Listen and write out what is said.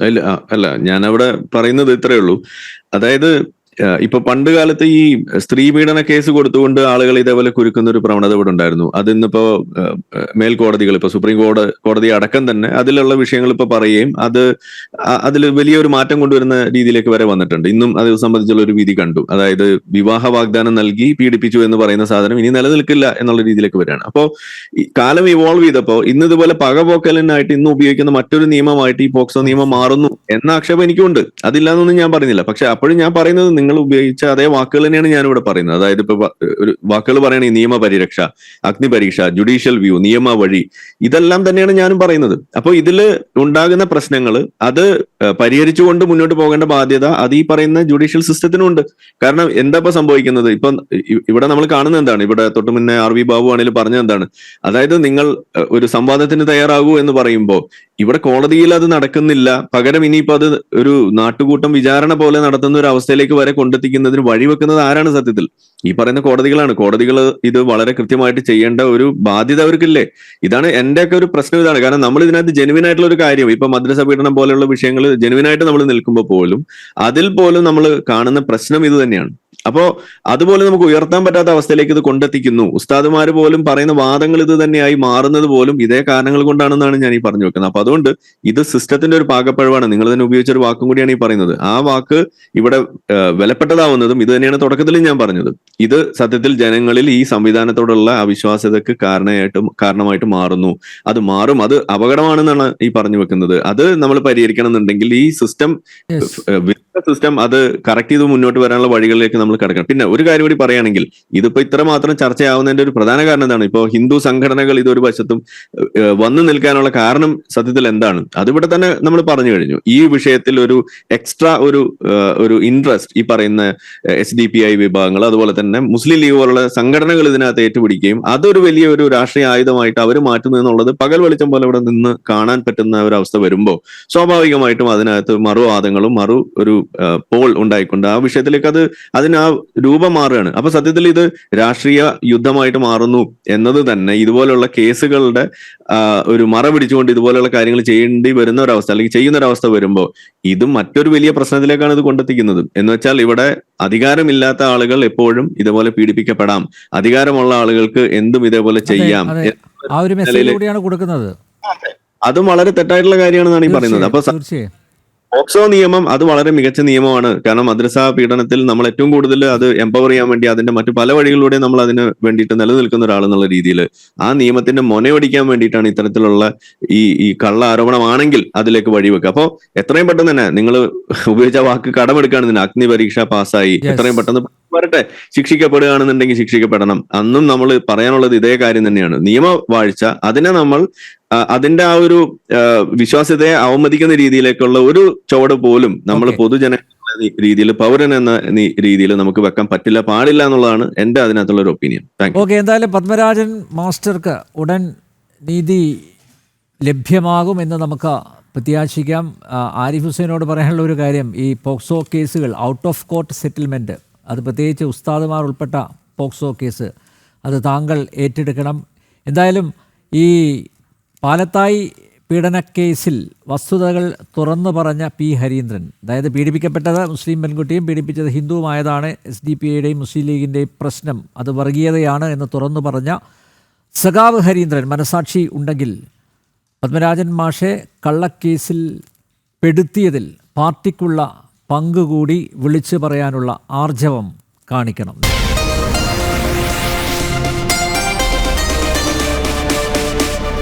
അല്ല അല്ല ഞാനവിടെ പറയുന്നത് ഇത്രയേ ഉള്ളൂ. അതായത് ഇപ്പൊ പണ്ട് കാലത്ത് ഈ സ്ത്രീ പീഡന കേസ് കൊടുത്തുകൊണ്ട് ആളുകൾ ഇതേപോലെ കുരുക്കുന്ന ഒരു പ്രവണത ഇവിടെ ഉണ്ടായിരുന്നു. അത് ഇന്നിപ്പോ മേൽക്കോടതികൾ ഇപ്പൊ സുപ്രീം കോടതി കോടതി അടക്കം തന്നെ അതിലുള്ള വിഷയങ്ങൾ ഇപ്പൊ പറയുകയും അത് അതിൽ വലിയൊരു മാറ്റം കൊണ്ടുവരുന്ന രീതിയിലേക്ക് വരെ വന്നിട്ടുണ്ട്. ഇന്നും അത് സംബന്ധിച്ചുള്ള ഒരു വിധി കണ്ടു. അതായത് വിവാഹ വാഗ്ദാനം നൽകി പീഡിപ്പിച്ചു എന്ന് പറയുന്ന സാധനം ഇനി നിലനിൽക്കില്ല എന്നുള്ള രീതിയിലേക്ക് വരികയാണ്. അപ്പോ കാലം ഇവോൾവ് ചെയ്തപ്പോ ഇന്ന് ഇതുപോലെ പകപോക്കലിനായിട്ട് ഇന്ന് ഉപയോഗിക്കുന്ന മറ്റൊരു നിയമമായിട്ട് ഈ പോക്സോ നിയമം മാറുന്നു എന്ന ആക്ഷേപം എനിക്കുണ്ട്. അതില്ലാന്നൊന്നും ഞാൻ പറഞ്ഞില്ല. പക്ഷെ അപ്പോഴും ഞാൻ പറയുന്നത് നിങ്ങൾ ഉപയോഗിച്ച അതേ വാക്കുകൾ തന്നെയാണ് ഞാൻ ഇവിടെ പറയുന്നത്. അതായത് ഇപ്പൊ ഒരു വാക്കുകൾ പറയുകയാണെങ്കിൽ നിയമപരിരക്ഷ അഗ്നിപരീക്ഷ ജുഡീഷ്യൽ വ്യൂ നിയമ വഴി ഇതെല്ലാം തന്നെയാണ് ഞാനും പറയുന്നത്. അപ്പൊ ഇതിൽ ഉണ്ടാകുന്ന പ്രശ്നങ്ങൾ അത് പരിഹരിച്ചുകൊണ്ട് മുന്നോട്ട് പോകേണ്ട ബാധ്യത അത് ഈ പറയുന്ന ജുഡീഷ്യൽ സിസ്റ്റത്തിനുണ്ട് കാരണം എന്താ ഇപ്പൊ സംഭവിക്കുന്നത്? ഇപ്പൊ ഇവിടെ നമ്മൾ കാണുന്നത് എന്താണ്? ഇവിടെ തൊട്ട് മുന്നേ ആർ വി ബാബു ആണെങ്കിലും പറഞ്ഞത് എന്താണ്? അതായത് നിങ്ങൾ ഒരു സംവാദത്തിന് തയ്യാറാകൂ എന്ന് പറയുമ്പോൾ ഇവിടെ കോടതിയിൽ അത് നടക്കുന്നില്ല. പകരം ഇനിയിപ്പോ അത് ഒരു നാട്ടുകൂട്ടം വിചാരണ പോലെ നടത്തുന്ന ഒരു അവസ്ഥയിലേക്ക് വരെ കൊണ്ടെത്തിക്കുന്നതിന് വഴിവെക്കുന്നത് ആരാണ് സത്യത്തിൽ? ഈ പറയുന്ന കോടതികളാണ്. കോടതികൾ ഇത് വളരെ കൃത്യമായിട്ട് ചെയ്യേണ്ട ഒരു ബാധ്യത അവർക്കില്ലേ? ഇതാണ് എന്റെ ഒക്കെ ഒരു പ്രശ്നം ഇതാണ്. കാരണം നമ്മൾ ഇതിനകത്ത് ജെനുവിൻ ആയിട്ടുള്ള ഒരു കാര്യം ഇപ്പൊ മദ്രസ പീഡനം പോലെയുള്ള വിഷയങ്ങൾ ജെനുവിൻ ആയിട്ട് നമ്മൾ നിൽക്കുമ്പോൾ പോലും അതിൽ പോലും നമ്മൾ കാണുന്ന പ്രശ്നം ഇത് തന്നെയാണ്. അപ്പോ അതുപോലെ നമുക്ക് ഉയർത്താൻ പറ്റാത്ത അവസ്ഥയിലേക്ക് ഇത് കൊണ്ടെത്തിക്കുന്നു. ഉസ്താദുമാർ പോലും പറയുന്ന വാദങ്ങൾ ഇത് തന്നെയായി മാറുന്നത് പോലും ഇതേ കാരണങ്ങൾ കൊണ്ടാണെന്നാണ് ഞാൻ ഈ പറഞ്ഞു വെക്കുന്നത്. അപ്പൊ അതുകൊണ്ട് ഇത് സിസ്റ്റത്തിന്റെ ഒരു പാകപ്പഴവാണ്. നിങ്ങൾ തന്നെ ഉപയോഗിച്ച ഒരു വാക്കും കൂടിയാണ് ഈ പറയുന്നത്. ആ വാക്ക് ഇവിടെ വിലപ്പെട്ടതാവുന്നതും ഇത് തന്നെയാണ് തുടക്കത്തിൽ ഞാൻ പറഞ്ഞത്. ഇത് സത്യത്തിൽ ജനങ്ങളിൽ ഈ സംവിധാനത്തോടുള്ള അവിശ്വാസ്യതക്ക് കാരണമായിട്ടും കാരണമായിട്ട് മാറുന്നു. അത് മാറും. അത് അപകടമാണെന്നാണ് ഈ പറഞ്ഞു വെക്കുന്നത്. അത് നമ്മൾ പരിഹരിക്കണം എന്നുണ്ടെങ്കിൽ ഈ സിസ്റ്റം. സിസ്റ്റം അത് കറക്റ്റ് ചെയ്ത് മുന്നോട്ട് വരാനുള്ള വഴികളിലേക്ക് നമ്മൾ കിടക്കണം. പിന്നെ ഒരു കാര്യം കൂടി പറയുകയാണെങ്കിൽ ഇതിപ്പോ ഇത്രമാത്രം ചർച്ചയാവുന്നതിന്റെ ഒരു പ്രധാന കാരണം എന്താണ്? ഇപ്പോ ഹിന്ദു സംഘടനകൾ ഇതൊരു വശത്തും വന്നു നിൽക്കാനുള്ള കാരണം സത്യത്തിൽ എന്താണ്? അതിവിടെ തന്നെ നമ്മൾ പറഞ്ഞു കഴിഞ്ഞു. ഈ വിഷയത്തിൽ ഒരു എക്സ്ട്രാ ഒരു ഒരു ഇൻട്രസ്റ്റ് ഈ പറയുന്ന എസ് ഡി പി ഐ വിഭാഗങ്ങൾ അതുപോലെ തന്നെ മുസ്ലിം ലീഗ് പോലുള്ള സംഘടനകൾ ഇതിനകത്ത് ഏറ്റുപിടിക്കുകയും അതൊരു വലിയ ഒരു രാഷ്ട്രീയ ആയുധമായിട്ട് അവർ മാറ്റുന്നു എന്നുള്ളത് പകൽ വെളിച്ചം പോലെ ഇവിടെ നിന്ന് കാണാൻ പറ്റുന്ന ഒരു അവസ്ഥ വരുമ്പോൾ സ്വാഭാവികമായിട്ടും അതിനകത്ത് മറുവാദങ്ങളും മറു ഒരു പോൾ ഉണ്ടായിക്കൊണ്ട് ആ വിഷയത്തിലേക്ക് അത് അതിന് ആ രൂപം മാറുകയാണ്. അപ്പൊ സത്യത്തിൽ ഇത് രാഷ്ട്രീയ യുദ്ധമായിട്ട് മാറുന്നു എന്നത് തന്നെ ഇതുപോലുള്ള കേസുകളുടെ ഒരു മറ പിടിച്ചുകൊണ്ട് ഇതുപോലുള്ള കാര്യങ്ങൾ ചെയ്യേണ്ടി വരുന്ന ഒരവസ്ഥ അവസ്ഥ അല്ലെങ്കിൽ ചെയ്യുന്ന ഒരവസ്ഥ അവസ്ഥ വരുമ്പോൾ ഇത് മറ്റൊരു വലിയ പ്രശ്നത്തിലേക്കാണ് ഇത് കൊണ്ടെത്തിക്കുന്നത്. എന്ന് വെച്ചാൽ ഇവിടെ അധികാരമില്ലാത്ത ആളുകൾ എപ്പോഴും ഇതുപോലെ പീഡിപ്പിക്കപ്പെടാം. അധികാരമുള്ള ആളുകൾക്ക് എന്തും ഇതേപോലെ ചെയ്യാം. ആ ഒരു മെസ്സേജ് കൂടിയാണ് കൊടുക്കുന്നത്. അതും. വളരെ തെറ്റായിട്ടുള്ള കാര്യമാണെന്നാണ് ഈ പറയുന്നത്. അപ്പൊ തീർച്ചയായും. പോക്സോ നിയമം അത് വളരെ മികച്ച നിയമമാണ്. കാരണം മദ്രസ പീഡനത്തിൽ നമ്മൾ ഏറ്റവും കൂടുതൽ അത് എംപവർ ചെയ്യാൻ വേണ്ടി അതിന്റെ മറ്റു പല വഴികളിലൂടെ നമ്മൾ അതിന് വേണ്ടിയിട്ട് നിലനിൽക്കുന്ന ഒരാൾ എന്നുള്ള രീതിയിൽ ആ നിയമത്തിന്റെ മൊനയൊടിക്കാൻ വേണ്ടിയിട്ടാണ് ഇത്തരത്തിലുള്ള ഈ ഈ കള്ള ആരോപണമാണെങ്കിൽ അതിലേക്ക് വഴിവെക്കുക. അപ്പോൾ എത്രയും പെട്ടെന്ന് തന്നെ നിങ്ങൾ ഉപയോഗിച്ച വാക്ക് കടമെടുക്കുകയാണെന്ന് അഗ്നി പരീക്ഷ പാസ്സായി. എത്രയും പെട്ടെന്ന് വരട്ടെ. ശിക്ഷിക്കപ്പെടുകയാണെന്നുണ്ടെങ്കിൽ ശിക്ഷിക്കപ്പെടണം. അന്നും നമ്മൾ പറയാനുള്ളത് ഇതേ കാര്യം തന്നെയാണ്. നിയമവാഴ്ച അതിനെ നമ്മൾ അതിന്റെ ആ ഒരു വിശ്വാസ്യതയെ അവമതിക്കുന്ന രീതിയിലേക്കുള്ള ഒരു ചുവട് പോലും നമ്മൾ. പൊതുജന രീതിയിൽ പൗരൻ എന്ന രീതിയിൽ നമുക്ക് വെക്കാൻ പറ്റില്ല പാടില്ല എന്നുള്ളതാണ് എന്റെ അതിനകത്തുള്ള ഒരു ഒപ്പീനിയൻ ഓക്കെ എന്തായാലും പത്മരാജൻ മാസ്റ്റർക്ക് ഉടൻ നീതി ലഭ്യമാകും എന്ന് നമുക്ക് പ്രത്യാശിക്കാം. ആരിഫ് ഹുസൈനോട് പറയാനുള്ള ഒരു കാര്യം ഈ പോക്സോ കേസുകൾ ഔട്ട് ഓഫ് കോർട്ട് സെറ്റിൽമെന്റ് അത് പ്രത്യേകിച്ച് ഉസ്താദുമാർ ഉൾപ്പെട്ട പോക്സോ കേസ് അത് താങ്കൾ ഏറ്റെടുക്കണം. എന്തായാലും ഈ പാലത്തായി പീഡനക്കേസിൽ വസ്തുതകൾ തുറന്നു പറഞ്ഞ പി ഹരീന്ദ്രൻ. അതായത് പീഡിപ്പിക്കപ്പെട്ടത് മുസ്ലിം പെൺകുട്ടിയും പീഡിപ്പിച്ചത് ഹിന്ദുവുമായതാണ്. എസ് ഡി പി ഐയുടെയും മുസ്ലിം ലീഗിന്റെയും പ്രശ്നം അത് വർഗീയതയാണ് എന്ന് തുറന്നു പറഞ്ഞ സഖാവ് ഹരീന്ദ്രൻ. മനസാക്ഷി ഉണ്ടെങ്കിൽ പത്മരാജൻ മാഷെ കള്ളക്കേസിൽ പെടുത്തിയതിൽ പാർട്ടിക്കുള്ള പങ്കുകൂടി വിളിച്ചു പറയാനുള്ള ആർജവം കാണിക്കണം.